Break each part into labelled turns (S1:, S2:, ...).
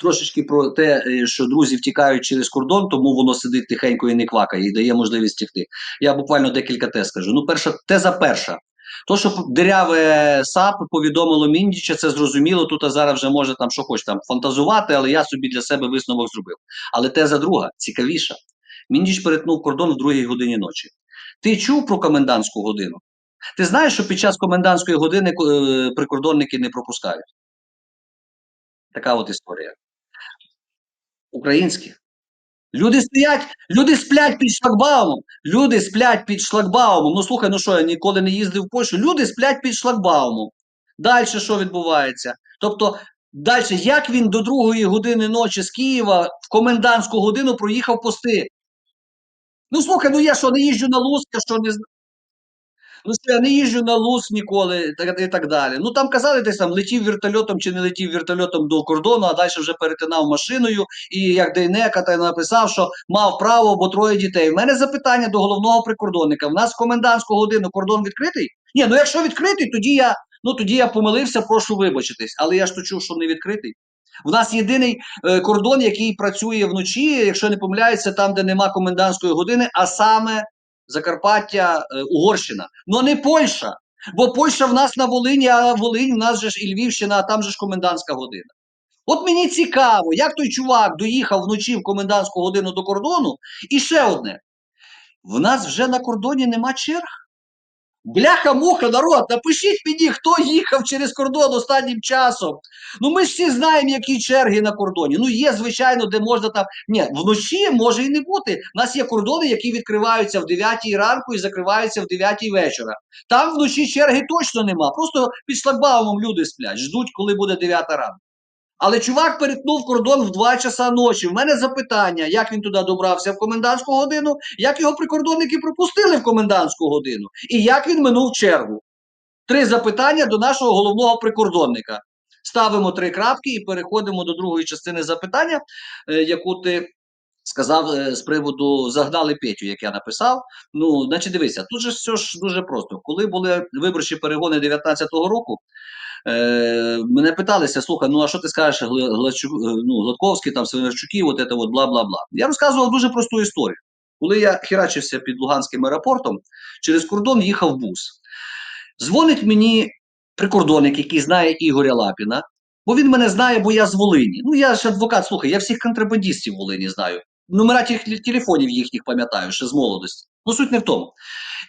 S1: трошечки про те, е, що друзі втікають через кордон, тому воно сидить тихенько і не квакає, і дає можливість втекти. Я буквально декілька тез скажу. Ну, перша теза перша. То, що диряве САП повідомило Міндіча, це зрозуміло. Тут а зараз вже може там що хоче там фантазувати, але я собі для себе висновок зробив. Але теза друга, цікавіша. Міндіч перетнув кордон в другій годині ночі. Ти чув про комендантську годину? Ти знаєш, що під час комендантської години е, прикордонники не пропускають? Така от історія. Українські. Люди стоять, люди сплять під шлагбаумом. Люди сплять під шлагбаумом. Ну слухай, ну що, я ніколи не їздив в Польщу. Люди сплять під шлагбаумом. Далі що відбувається? Тобто, далі, як він до другої години ночі з Києва в комендантську годину проїхав пости? Ну слухай, ну я що не їжджу на Луцьк, я що не. Ну що я не їжджу на Луцьк ніколи і так далі. Ну там казали десь там летів вертольотом чи не летів вертольотом до кордону, а далі вже перетинав машиною. І як Дейнека та написав, що мав право, бо троє дітей. У мене запитання до головного прикордонника. У нас в комендантську годину кордон відкритий? Ні, ну якщо відкритий, тоді я ну тоді я помилився, прошу вибачитись. Але я ж то чув, що не відкритий. У нас єдиний е, кордон, який працює вночі, якщо не помиляюся, там, де нема комендантської години, а саме Закарпаття, е, Угорщина. Ну не Польща. Бо Польща в нас на Волині, а Волинь в нас же ж і Львівщина, а там же ж комендантська година. От мені цікаво, як той чувак доїхав вночі в комендантську годину до кордону. І ще одне: в нас вже на кордоні нема черг. Бляха-муха, народ, напишіть мені, хто їхав через кордон останнім часом. Ну ми ж всі знаємо, які черги на кордоні. Ну є, звичайно, де можна там. Ні, вночі може і не бути. У нас є кордони, які відкриваються в 9 ранку і закриваються в 9 вечора. Там вночі черги точно нема. Просто під шлагбаумом люди сплять, ждуть, коли буде 9 ранку. Але чувак перетнув кордон в 2 часа ночі. В мене запитання, як він туди добрався в комендантську годину, як його прикордонники пропустили в комендантську годину, і як він минув чергу. Три запитання до нашого головного прикордонника. Ставимо три крапки і переходимо до другої частини запитання, е, яку ти сказав е, з приводу загнали Петю, як я написав. Ну, значить, дивися, тут же все ж дуже просто. Коли були виборчі перегони 19-го року, е, мене питалися: слухай, ну а що ти скажеш Гла- Глачу, е, ну, Гладковський, там Свинарчуків, от це от бла-бла-бла. Я розказував дуже просту історію. Коли я херачився під Луганським аеропортом, через кордон їхав бус. Дзвонить мені прикордонник, який знає Ігоря Лапіна, бо він мене знає, бо я з Волині. Ну, я ж адвокат, слухай, я всіх контрабандистів Волині знаю. Номера телефонів їхніх пам'ятаю ще з молодості. Ну, суть не в тому.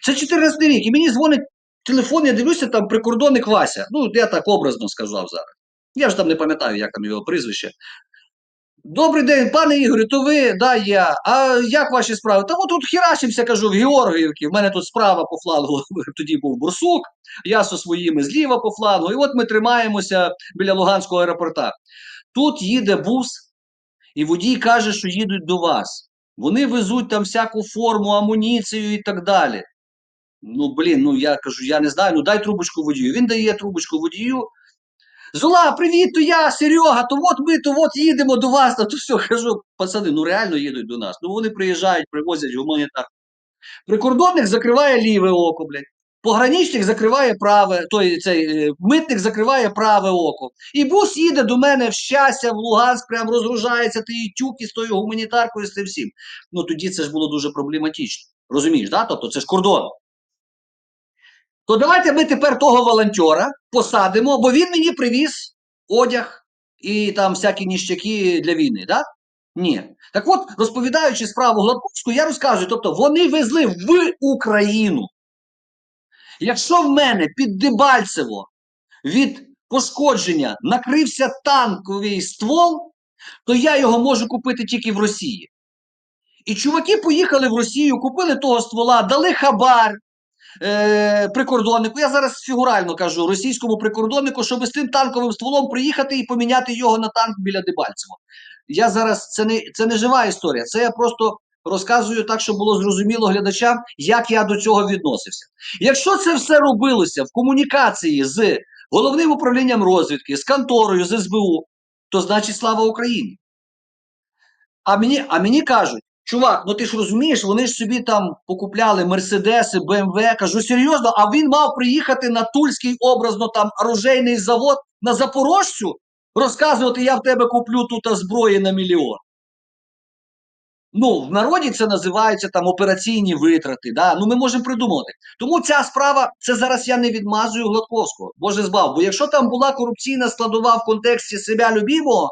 S1: Це 14 рік, і мені дзвонить телефон, я дивлюся, там прикордонник Вася. Ну, я так образно сказав зараз. Я ж там не пам'ятаю, як там його прізвище. Добрий день, пане Ігорю, то ви, да, я. А як ваші справи? Та от тут херачимся, кажу, в Георгіївці. В мене тут справа по флангу, тоді був Бурсук, я зі своїми зліва по флангу. І от ми тримаємося біля Луганського аеропорта. Тут їде бус, і водій каже, що їдуть до вас. Вони везуть там всяку форму, амуніцію і так далі. Ну, блін, ну я кажу, я не знаю, ну дай трубочку водію. Він дає трубочку водію. Зола, привіт, то я, Серега, то от ми, то от їдемо до вас, то все, кажу, пацани, ну реально їдуть до нас. Ну вони приїжджають, привозять гуманітар. Прикордонник закриває ліве око, блядь. Пограничник закриває праве, той цей е, митник закриває праве око. І бус їде до мене в щастя, в Луганськ, прям розгружається тієї тюки з тою гуманітаркою, з цим всім. Ну тоді це ж було дуже проблематично. Розумієш, да? Тобто це ж кордон. То давайте ми тепер того волонтера посадимо, бо він мені привіз одяг і там всякі ніщаки для війни, да? Ні. Так от, розповідаючи справу Гладковську, я розказую, тобто вони везли в Україну. Якщо в мене під Дебальцево від пошкодження накрився танковий ствол, то я його можу купити тільки в Росії. І чуваки поїхали в Росію, купили того ствола, дали хабар е, прикордоннику. Я зараз фігурально кажу російському прикордоннику, щоб з тим танковим стволом приїхати і поміняти його на танк біля Дебальцево. Я зараз це не це не жива історія. Це я просто розказую так, щоб було зрозуміло глядачам, як я до цього відносився. Якщо це все робилося в комунікації з головним управлінням розвідки, з конторою, з СБУ, то значить слава Україні. А мені, а мені кажуть, чувак, ну ти ж розумієш, вони ж собі там покупляли Мерседеси, БМВ. Кажу, серйозно, а він мав приїхати на Тульський образно там оружейний завод на Запорожцю розказувати, я в тебе куплю тут зброї на мільйон. Ну, в народі це називається там операційні витрати. Да? Ну, ми можемо придумати. Тому ця справа, це зараз я не відмазую Гладковського, Боже збав. Бо якщо там була корупційна складова в контексті себе любимого,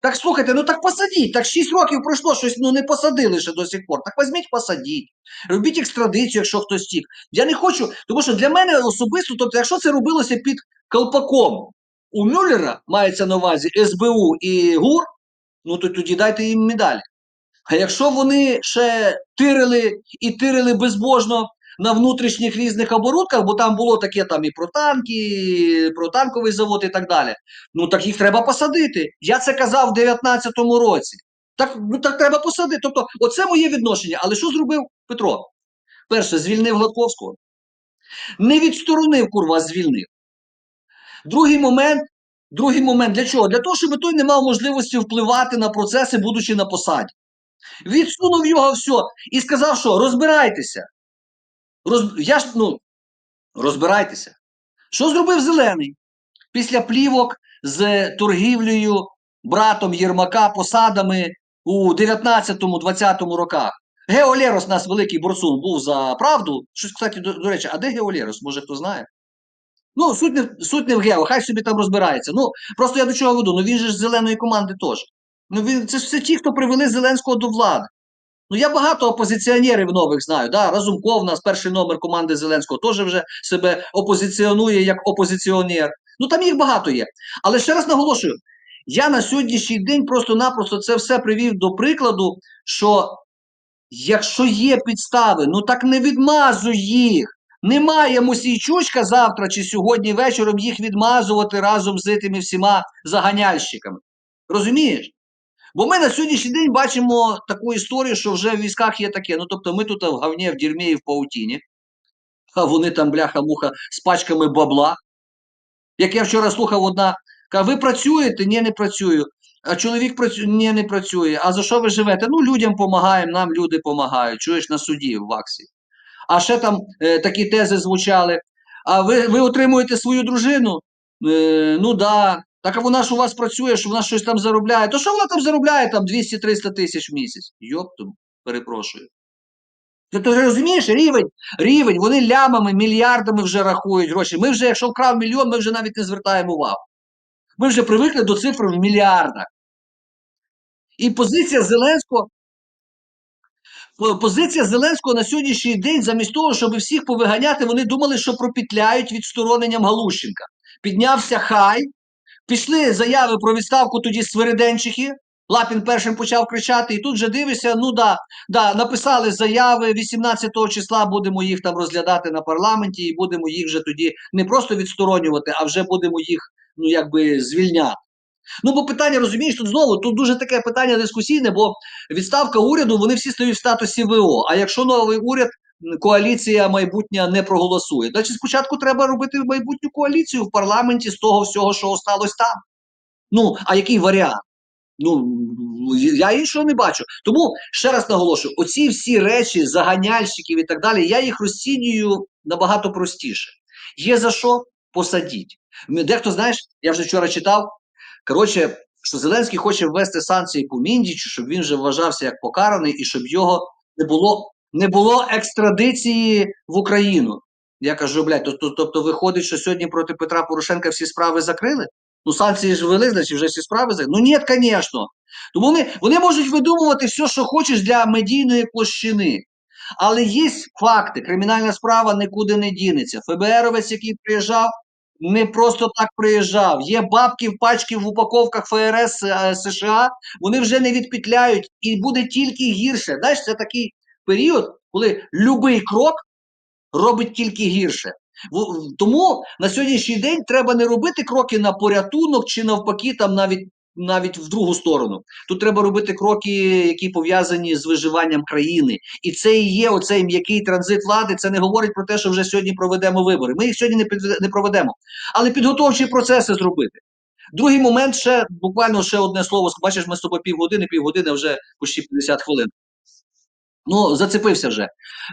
S1: так слухайте, ну так посадіть. Так 6 років пройшло, щось ну не посадили ще до сих пор. Так візьміть, посадіть. Робіть екстрадицію, якщо хтось тік. Я не хочу, тому що для мене особисто, тобто, якщо це робилося під колпаком у Мюллера, мається на увазі СБУ і ГУР, ну то тоді дайте їм медалі. А якщо вони ще тирили і тирили безбожно на внутрішніх різних оборудках, бо там було таке там і про танки, і про танковий завод і так далі, ну так їх треба посадити. Я це казав в 19-му році. Так, ну так треба посадити. Тобто, оце моє відношення. Але що зробив Петро? Перше, звільнив Гладковського. Не відсторонив, курва, звільнив. Другий момент. Другий момент для чого? Для того, щоб той не мав можливості впливати на процеси, будучи на посаді. Відсунув його все і сказав, що розбирайтеся. Роз... Я ж, ну, розбирайтеся. Що зробив Зелений? Після плівок з торгівлею братом Єрмака посадами у 19-20 роках. Геолерос, нас великий борсун, був за правду. Щось, кстати, до, до речі, а де Геолерос? Може хто знає? Ну, суть не, суть не в Гео, хай собі там розбирається. Ну, просто я до чого веду. Ну він же ж зеленої команди теж. Ну, він, це все ті, хто привели Зеленського до влади. Ну, я багато опозиціонерів нових знаю. Да? Разумков, нас перший номер команди Зеленського, теж вже себе опозиціонує як опозиціонер. Ну там їх багато є. Але ще раз наголошую: я на сьогоднішній день просто-напросто це все привів до прикладу, що якщо є підстави, ну так не відмазуй їх. Немає Мосійчучка завтра чи сьогодні вечором їх відмазувати разом з тими всіма заганяльщиками. Розумієш? Бо ми на сьогоднішній день бачимо таку історію, що вже в військах є таке. Ну тобто ми тут в говні, в дерьмі і в паутіні, а вони там, бляха-муха, з пачками бабла. Як я вчора слухав одна, каже, ви працюєте? Ні, не працюю. А чоловік працює, ні, не працює. А за що ви живете? Ну, людям допомагаємо, нам люди допомагають. Чуєш на суді в ВАКСі. А ще там е, такі тези звучали. А ви ви отримуєте свою дружину? Е, ну да. Так а вона ж у вас працює, що вона щось там заробляє. То що вона там заробляє там 200-300 тисяч в місяць? Йоптом, перепрошую. Ти, ти розумієш, рівень, рівень, вони лямами, мільярдами вже рахують гроші. Ми вже, якщо вкрав мільйон, ми вже навіть не звертаємо увагу. Ми вже привикли до цифр в мільярдах. І позиція Зеленського. Позиція Зеленського на сьогоднішній день, замість того, щоб всіх повиганяти, вони думали, що пропетляють відстороненням Галущенка. Піднявся хай, пішли заяви про відставку тоді Свириденчихи. Лапін першим почав кричати, і тут вже дивишся, ну да, да, написали заяви 18 числа будемо їх там розглядати на парламенті, і будемо їх вже тоді не просто відсторонювати, а вже будемо їх ну якби звільняти. Ну, бо питання, розумієш, тут знову тут дуже таке питання дискусійне, бо відставка уряду, вони всі стають в статусі ВО. А якщо новий уряд, коаліція майбутня не проголосує, значить спочатку треба робити майбутню коаліцію в парламенті з того всього, що осталось там. Ну, а який варіант? Ну, я іншого не бачу. Тому ще раз наголошую: оці всі речі, заганяльщиків і так далі, я їх розцінюю набагато простіше. Є за що посадіть. Дехто, знаєш, я вже вчора читав. Коротше, що Зеленський хоче ввести санкції по Міндічу, щоб він вже вважався як покараний і щоб його не було не було екстрадиції в Україну. Я кажу, блядь, тобто, тобто виходить, що сьогодні проти Петра Порошенка всі справи закрили? Ну, санкції ж ввели, значить вже всі справи закрили. Ну ні, звісно. Тому вони, вони можуть видумувати все, що хочеш для медійної площини. Але є факти, кримінальна справа нікуди не дінеться. ФБРовець, який приїжджав, не просто так приїжджав. Є бабки в пачки в упаковках ФРС е, США, вони вже не відпетляють і буде тільки гірше. Знаєш, це такий період, коли будь-який крок робить тільки гірше. Тому на сьогоднішній день треба не робити кроки на порятунок чи навпаки, там навіть навіть в другу сторону. Тут треба робити кроки, які пов'язані з виживанням країни. І це і є оцей м'який транзит влади. Це не говорить про те, що вже сьогодні проведемо вибори. Ми їх сьогодні не, не проведемо. Але підготовчі процеси зробити. Другий момент ще буквально ще одне слово. Бачиш, ми з тобою півгодини, півгодини, вже почти 50 хвилин. Ну, зацепився вже.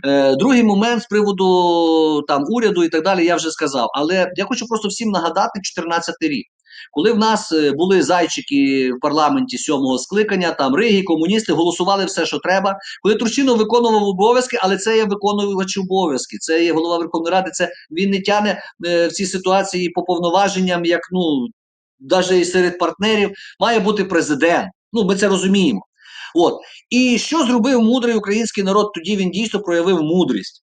S1: Е, Другий момент з приводу там уряду і так далі, я вже сказав. Але я хочу просто всім нагадати 14 рік. Коли в нас е, були зайчики в парламенті сьомого скликання, там Риги, комуністи голосували все, що треба. Коли Турчинов виконував обов'язки, але це є виконувач обов'язки, це є голова Верховної Ради. Це він не тяне е, в цій ситуації по повноваженням, як ну навіть серед партнерів має бути президент. Ну ми це розуміємо. От і що зробив мудрий український народ? Тоді він дійсно проявив мудрість.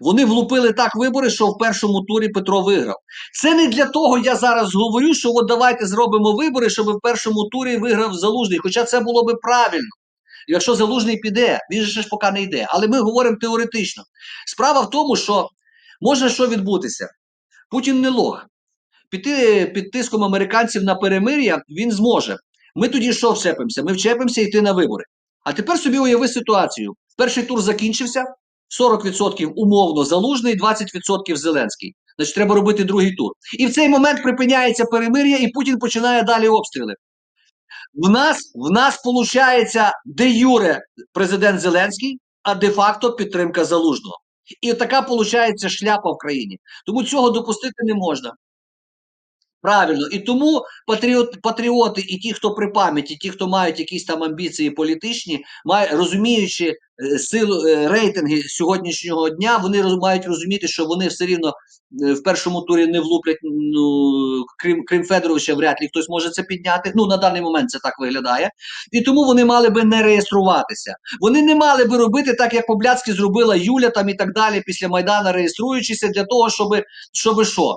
S1: Вони влупили так вибори, що в першому турі Петро виграв. Це не для того, я зараз говорю, що от давайте зробимо вибори, щоб в першому турі виграв залужний. Хоча це було би правильно. Якщо залужний піде, він же ж поки не йде. Але ми говоримо теоретично. Справа в тому, що може що відбутися. Путін не лох. Піти під тиском американців на перемир'я він зможе. Ми тоді що вчепимося? Ми вчепимося йти на вибори. А тепер собі уяви ситуацію. Перший тур закінчився, 40% умовно залужний, 20% Зеленський. Значить, треба робити другий тур. І в цей момент припиняється перемир'я, і Путін починає далі обстріли. В нас, в нас виходить де юре президент Зеленський, а де-факто підтримка залужного. І така виходить шляпа в країні. Тому цього допустити не можна. Правильно, і тому патріот, патріоти і ті, хто при пам'яті, ті, хто мають якісь там амбіції політичні, має, розуміючи е, силу е, рейтинги сьогоднішнього дня, вони роз, мають розуміти, що вони все рівно е, в першому турі не влуплять. Ну крім крім Федоровича, вряд ли хтось може це підняти. Ну на даний момент це так виглядає, і тому вони мали би не реєструватися. Вони не мали би робити так, як Побляцьки зробила Юля там і так далі після Майдана, реєструючися для того, щоб щоби що.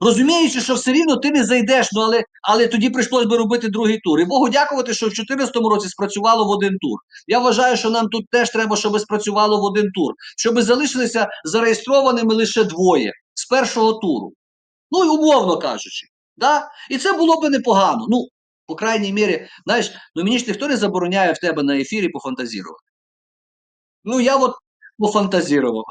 S1: Розуміючи, що все рівно ти не зайдеш, ну але але тоді прийшлось би робити другий тур. І Богу дякувати, що в 2014 році спрацювало в один тур. Я вважаю, що нам тут теж треба, щоб спрацювало в один тур, щоб залишилися зареєстрованими лише двоє з першого туру. Ну і умовно кажучи. Да? І це було би непогано. Ну, по крайній мірі, знаєш, ну мені ж ніхто не забороняє в тебе на ефірі пофантазірувати. Ну, я от пофантазірував.